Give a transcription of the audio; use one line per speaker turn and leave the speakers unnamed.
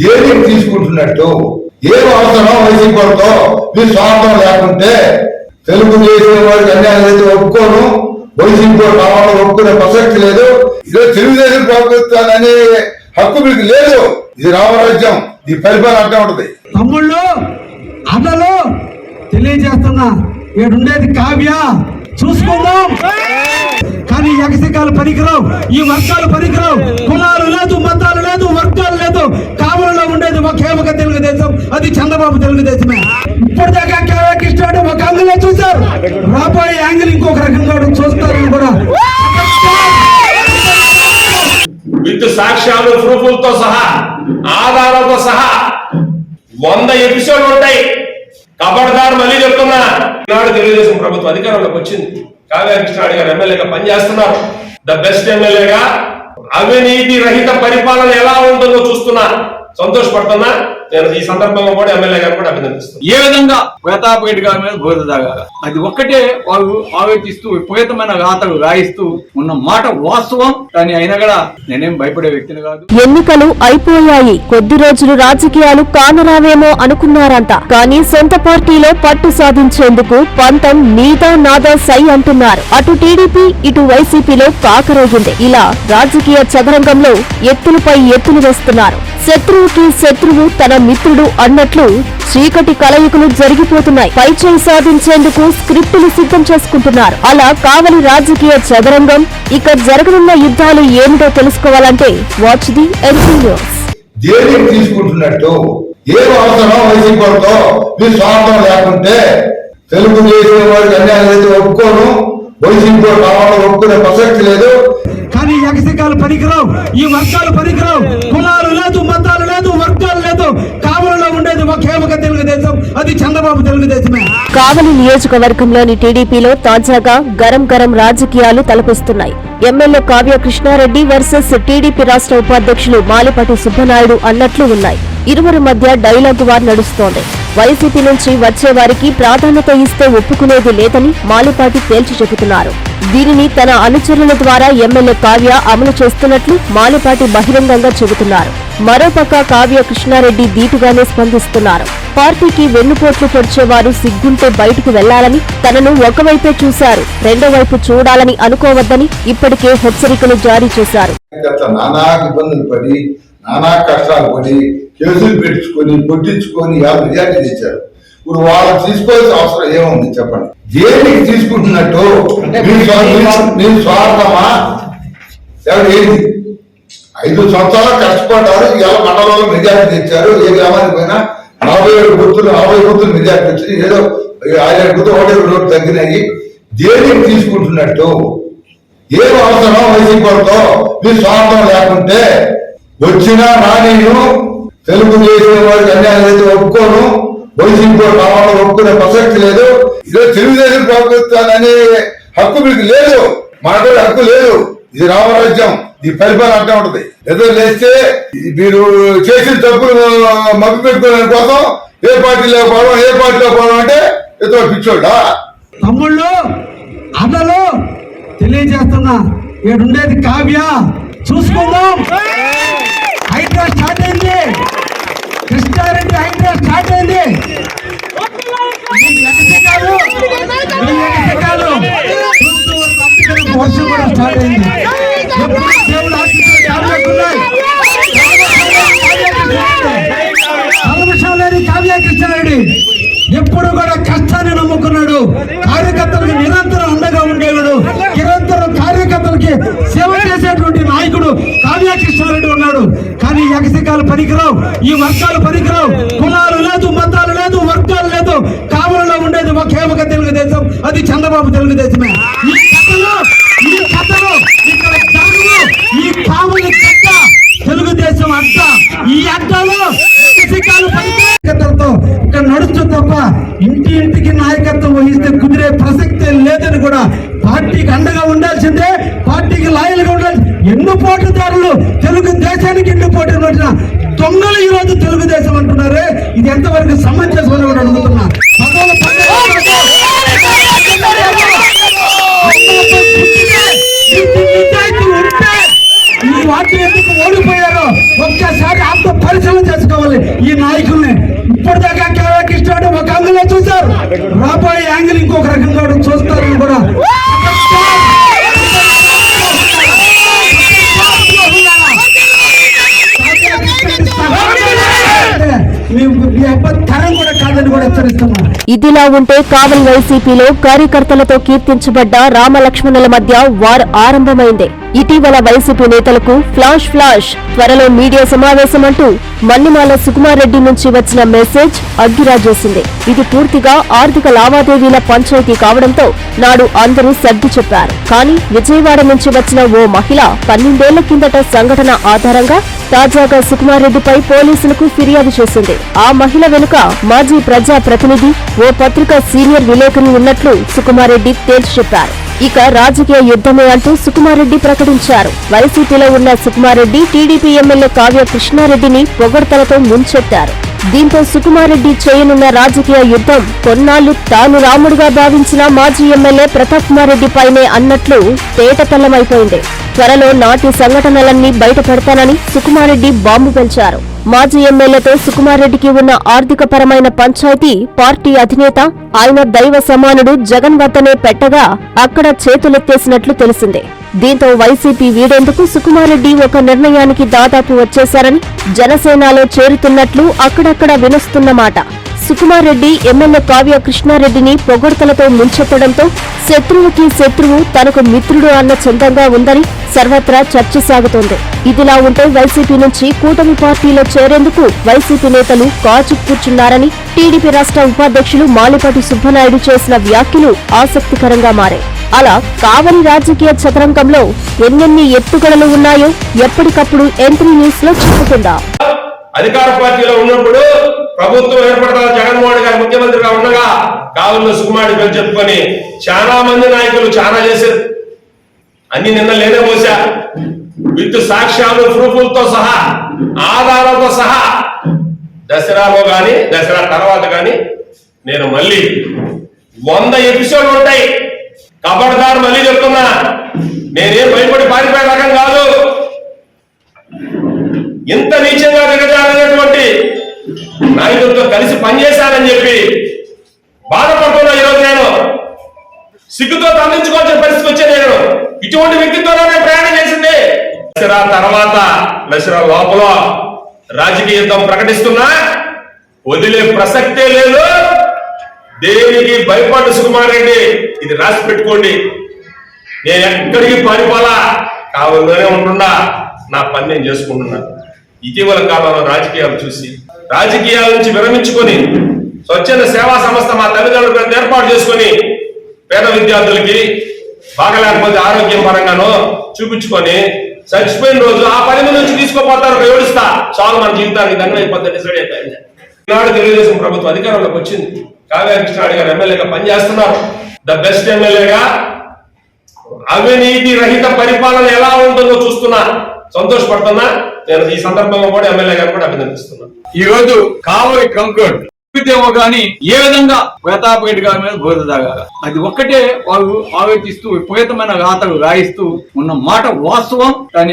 దేనికి తీసుకుంటున్నట్టు? ఏం అవసరం వైసీపీ వాళ్ళతో మీ స్వార్థం లేకుంటే తెలుగుదేశం వారికి అన్యాయం అయితే ఒప్పుకోను. వైసీపీ కావాలని ఒప్పుకునే ప్రసక్తి లేదు. ఇదే తెలుగుదేశం ప్రభుత్వాన్ని అనే హక్కు మీకు లేదు. ఇది రామరాజ్యం. ఈ పరిపాలన అట్టే ఉంటది.
తమ్ముళ్ళు అన్నలు తెలియజేస్తున్నా. ఉండేది కావ్య. చూసుకుందాం. కానీ ఎగసికాలు పనికిరావు. ఈ వర్గాలు పనికిరావు. కులాలు లేదు మతాలు లేదు వర్గాలు లేదు. కావలలో ఉండేది ఒకే ఒక తెలుగుదేశం. అది చంద్రబాబు తెలుగుదేశమే. ఇప్పటిదాకా కేవలం కృష్ణుడు ఒక యాంగిల్ చూశారు. రాబోయే యాంగిల్ ఇంకొక రకంగా చూస్తారని కూడా.
విత్ సాక్ష్యాలు ప్రూఫులతో సహా ఆధారాలతో సహా వంద ఎపిసోడ్ ఉంటాయి. కబడ్దార్ మళ్ళీ చెప్తున్నా. ఈనాడు తెలుగుదేశం ప్రభుత్వం అధికారంలోకి వచ్చింది. కావ్య కృష్ణాడు గారు ఎమ్మెల్యేగా పనిచేస్తున్నారు. ద బెస్ట్ ఎమ్మెల్యేగా అవినీతి రహిత పరిపాలన ఎలా ఉంటుందో చూస్తున్నా. సంతోషపడుతున్నా. నేను ఈ సందర్భంగా కూడా ఎమ్మెల్యే గారు కూడా అభినందిస్తాను
ఏ విధంగా ప్రతాప్ రెడ్డి గారి మీద బోధ తాగాల అది ఒక్కటే వాళ్ళు ఆలోచిస్తూ విపరీతమైన రాతలు రాయిస్తూ ఉన్న మాట వాస్తవం. కానీ అయినా కూడా నేనేం భయపడే వ్యక్తిని కాదు.
ఎన్నికలు అయిపోయాయి. కొద్ది రోజులు రాజకీయాలు కానరావేమో అనుకున్నారంట. కానీ సొంత పార్టీలో పట్టు సాధించేందుకు పంతం నీదా నాదా సై అంటున్నారు. అటు టీడీపీ ఇటు వైసీపీలో కాకరోగింది ఇలా రాజకీయ చదరంగంలో ఎత్తులపై ఎత్తులు వేస్తున్నారు. శత్రువుకి శత్రువు తన మిత్రుడు అన్నట్లు చీకటి కలయికలు జరిగిపోతున్నాయి. పైచేయి సాధించేందుకు స్క్రిప్టులు సిద్ధం చేసుకుంటున్నారు. అలా కావలి రాజకీయ చదరంగం ఇక జరగనున్న యుద్ధాలు ఏమిటో తెలుసుకోవాలంటే వాచ్ ది ఎన్సీ న్యూస్.
దేనికి తీసుకుంటున్నట్టు? ఏం అవసరం వైసీపీ వాళ్ళతో? మీ స్వార్థం లేకుంటే తెలుగుదేశం వారికి అన్యాయం అయితే ఒప్పుకోను. వైసీపీ కావాలని ఒప్పుకునే ప్రసక్తి లేదు.
కానీ ఎగసికాలు పనికిరావు ఈ వర్గాలు పనికిరావు. కులాలు లేదు మతాలు లేదు వర్గాలు లేదు. తెలుగుదేశం అది చంద్రబాబు తెలుగుదేశమే.
కావలి నియోజకవర్గంలోని టీడీపీలో తాజాగా గరం గరం రాజకీయాలు తలపిస్తున్నాయి. MLA Kavya Krishna Reddy versus TDP రాష్ట్ర ఉపాధ్యక్షులు మాలిపాటి సుబ్బనాయుడు అన్నట్లు ఉన్నాయి. ఇరువురి మధ్య డైలాగ్ వార్ నడుస్తోంది. వైసీపీ నుంచి వచ్చే వారికి ప్రాధాన్యత ఇస్తే ఒప్పుకునేది లేదని మాలిపాటి తేల్చి చెబుతున్నారు. దీనిని తన అనుచరుల ద్వారా ఎమ్మెల్యే కావ్య అమలు చేస్తున్నట్లు మాలిపాటి బహిరంగంగా చెబుతున్నారు. మరోపక్క కావ్య కృష్ణారెడ్డి దీటుగానే స్పందిస్తున్నారు. పార్టీకి వెన్నుపోట్లు పొడిచేవారు సిగ్గుంటే బయటకు వెళ్ళాలని తనను ఒకవైపే చూశారు. రెండో వైపు చూడాలని అనుకోవద్దని ఇప్పటికే హెచ్చరికలు జారీ చేశారు.
గత నానా ఇబ్బందులు పడి నానా కష్టాలు పడి కేసులు పెట్టించుకొని కొట్టించుకొని ఇలా మెజార్టీ తెచ్చారు. ఇప్పుడు వాళ్ళు తీసుకోవాల్సిన అవసరం ఏముంది చెప్పండి? దేనికి తీసుకుంటున్నట్టు స్వార్థమా? ఏంటి ఐదు సంవత్సరాలు కష్టపడ్డారు ఇలా మండలంలో మెజార్టీ తెచ్చారు. ఏ గ్రామానికి పోయినా నలభై ఏడు గుర్తులు నలభై గుర్తులు మెజార్టీ వచ్చింది ఏదో ఆయన గుర్తు ఒకటే రోడ్డు తగ్గినాయి. దేనికి తీసుకుంటున్నట్టు? ఏం అవసరం వైసీపీతో మీ స్వార్థం లేకుంటే వచ్చినా తెలుగు తెలుగుదేశం వారికి అన్యాయం అయితే ఒప్పుకోను. వైసీపీ కావాలని ఒప్పుకునే ప్రసక్తి లేదు. ఇదే తెలుగుదేశం ప్రభుత్వాన్ని హక్కు మీకు లేదు. మాకు హక్కు లేదు. ఇది రామరాజ్యం. ఈ పరిపాలన అట్టే ఉంటది. ఏదో లేస్తే మీరు చేసిన తప్పులు మగ్గు పెట్టుకునే కోసం ఏ పార్టీలో పోవడం ఏ పార్టీలో పోవడం అంటే ఏదో పిచ్చోడా?
తమ్ముళ్ళు అన్నలు తెలియజేస్తున్నా. ఉండేది కావ్య. చూసుకుందాం. హైడ్రా స్టార్ట్ అయింది. కృష్ణారెడ్డి హైడ్రా స్టార్ట్ అయింది. వర్షం కూడా స్టార్ట్ అయింది. కానీ ఎగసికాలు పనికిరావు ఈ వర్గాలు పనికిరావు. కులాలు లేదు మతాలు లేదు వర్గాలు లేదు. కావలలో ఉండేది ఒకే ఒక తెలుగుదేశం అది చంద్రబాబు తెలుగుదేశమే. ఈ కథలో ఈ కథలో ఇక్కడ జరగదు ఈ కావులి చెట్ట తెలుగుదేశం అడ్డ ఈ అడ్డలో ఎగసికాలు పనికిరాతో ఇక్కడ నడుచు తప్ప ఇంటి ఇంటికి నాయకత్వం వహిస్తే కుదిరే ప్రసక్తే లేదని కూడా పార్టీకి అండగా ఉండాల్సిందే పార్టీకి లాయల్గా ఉండాలి ఎన్నో పోటీదారులు తెలుగు దేశానికి ఎన్ను దొంగలు ఈరోజు తెలుగుదేశం అంటున్నారే ఇది ఎంతవరకు సమంజసం అని కూడా అడుగుతున్నా
ఇదిలా ఉంటే కావలి వైసీపీలో కార్యకర్తలతో కీర్తించబడ్డ రామలక్ష్మణుల మధ్య వార్ ఆరంభమైంది. ఇటీవల వైసీపీ నేతలకు ఫ్లాష్ ఫ్లాష్ త్వరలో మీడియా సమావేశం అంటూ మన్నిమాల సుకుమారెడ్డి నుంచి వచ్చిన మెసేజ్ అగ్గిరాజేసింది. ఇది పూర్తిగా ఆర్థిక లావాదేవీల పంచాయతీ కావడంతో నాడు అందరూ సర్ది చెప్పారు. కానీ విజయవాడ నుంచి వచ్చిన ఓ మహిళ పన్నెండేళ్ళ కిందట సంఘటన ఆధారంగా తాజాగా సుకుమారెడ్డిపై పోలీసులకు ఫిర్యాదు చేసింది. ఆ మహిళ వెనుక మాజీ ప్రజా ప్రతినిధి ఓ పత్రిక సీనియర్ విలేకరి ఉన్నట్లు సుకుమారెడ్డి తేల్చి చెప్పారు. ఇక రాజకీయ యుద్ధమే అంటూ సుకుమారెడ్డి ప్రకటించారు. వైసీపీలో ఉన్న సుకుమారెడ్డి టీడీపీ ఎమ్మెల్యే కావ్య కృష్ణారెడ్డిని పొగడ్తలతో ముంచెత్తారు. దీంతో సుకుమారెడ్డి చేయనున్న రాజకీయ యుద్ధం కొన్నాళ్ళు తాను రాముడుగా భావించిన మాజీ ఎమ్మెల్యే ప్రతాప్ కుమార్ రెడ్డిపైనే అన్నట్లు తేటతెల్లమైపోయింది త్వరలో నాటి సంఘటనలన్నీ బయటపెడతానని సుకుమారెడ్డి బాంబు పెంచారు. మాజీ ఎమ్మెల్యేతో సుకుమారెడ్డికి ఉన్న ఆర్థిక పరమైన పంచాయతీ పార్టీ అధినేత ఆయన దైవ సమానుడు జగన్ వద్దనే పెట్టగా అక్కడ చేతులెత్తేసినట్లు తెలిసిందే. దీంతో వైసీపీ వీడేందుకు సుకుమారెడ్డి ఒక నిర్ణయానికి దాదాపు వచ్చేశారని జనసేనలో చేరుతున్నట్లు అక్కడ ఎక్కడా వినస్తున్నమాట సుకుమార్ సుకుమారెడ్డి ఎమ్మెల్యే కావ్య కృష్ణారెడ్డిని పొగడ్తలతో ముంచెత్తడంతో శత్రువుకి శత్రువు తనకు మిత్రుడు అన్న చందంగా ఉందని సర్వత్రా చర్చ సాగుతోంది. ఇదిలా ఉంటే వైసీపీ నుంచి కూటమి పార్టీలో చేరేందుకు వైసీపీ నేతలు కాచు కూర్చున్నారని టీడీపీ రాష్ట్ర ఉపాధ్యక్షులు మాలిపాటి సుబ్బనాయుడు చేసిన వ్యాఖ్యలు ఆసక్తికరంగా మారాయి. అలా కావలి రాజకీయ చదరంగంలో ఎన్నెన్ని ఎత్తుగడలు ఉన్నాయో ఎప్పటికప్పుడు ఎంట్రీ న్యూస్లో చెప్పుకుందాం.
అధికార పార్టీలో ఉన్నప్పుడు ప్రభుత్వం ఏర్పడతారు. జగన్మోహన్ గారు ముఖ్యమంత్రిగా ఉండగా కావుల్లో సుకుమారి పేరు చెప్పుకొని చాలా మంది నాయకులు చాలా చేశారు. అన్ని నిన్న లేనే పోసా. విత్ సాక్ష్యాలు ప్రూఫులతో సహా ఆధారాలతో సహా. దసరాలో గాని దసరా తర్వాత గాని నేను మళ్ళీ వంద ఎపిసోడ్లు ఉంటాయి. కబడ్దార్ మళ్ళీ చెప్తున్నా. నేనేం భయపడి పారిపోయే రకం కాదు. ఇంత నీచంగా దిగజారినటువంటి నాయకులతో కలిసి పనిచేశారని చెప్పి బాధపడుతున్నా ఈరోజు నేను సిగ్గుతో తరలించుకోవాల్సిన పరిస్థితి వచ్చే నేను. ఇటువంటి వ్యక్తితోనే నేను ప్రయాణం చేసింది. దసరా తర్వాత దసరా లోపల రాజకీయ యుద్ధం ప్రకటిస్తున్నా. వదిలే ప్రసక్తే లేదు. దేనికి భయపడ్డ సుకుమార్ రెడ్డి? ఇది రాసి పెట్టుకోండి. నేను ఎక్కడికి పారిపోలా కావాలనే ఉంటున్నా. నా పని నేను చేసుకుంటున్నాను ఇటీవల కాలంలో రాజకీయాలు చూసి రాజకీయాల నుంచి విరమించుకొని స్వచ్ఛంద సేవా సంస్థ మా తల్లిదండ్రుల ఏర్పాటు చేసుకొని పేద విద్యార్థులకి బాగలేకపోతే ఆరోగ్యం పరంగానో చూపించుకొని చచ్చిపోయిన రోజు ఆ పది మంది నుంచి తీసుకోపోతారు ఏడుస్తా. చాలు మన జీవితానికి దండం అయిపోతుంది డిసైడ్ అయిపోయింది ఈనాడు తెలుగుదేశం ప్రభుత్వం అధికారంలోకి వచ్చింది. కావ్య కృష్ణాడు గారు ఎమ్మెల్యేగా పనిచేస్తున్నారు. ద బెస్ట్ ఎమ్మెల్యేగా అవినీతి రహిత పరిపాలన ఎలా ఉంటుందో చూస్తున్నా. సంతోషపడుతున్నా. నేను ఈ సందర్భంగా కూడా ఎమ్మెల్యే గారు కూడా అభినందిస్తున్నా
ఈ రోజు కావలి కంకుడ్ ఏమో కానీ ఏ విధంగా ప్రతాప్ రెడ్డి గారి మీద గోద తాగాల అది ఒక్కటే వాళ్ళు ఆలోచిస్తూ విపరీతమైన రాతలు రాయిస్తూ ఉన్న మాట వాస్తవం. కానీ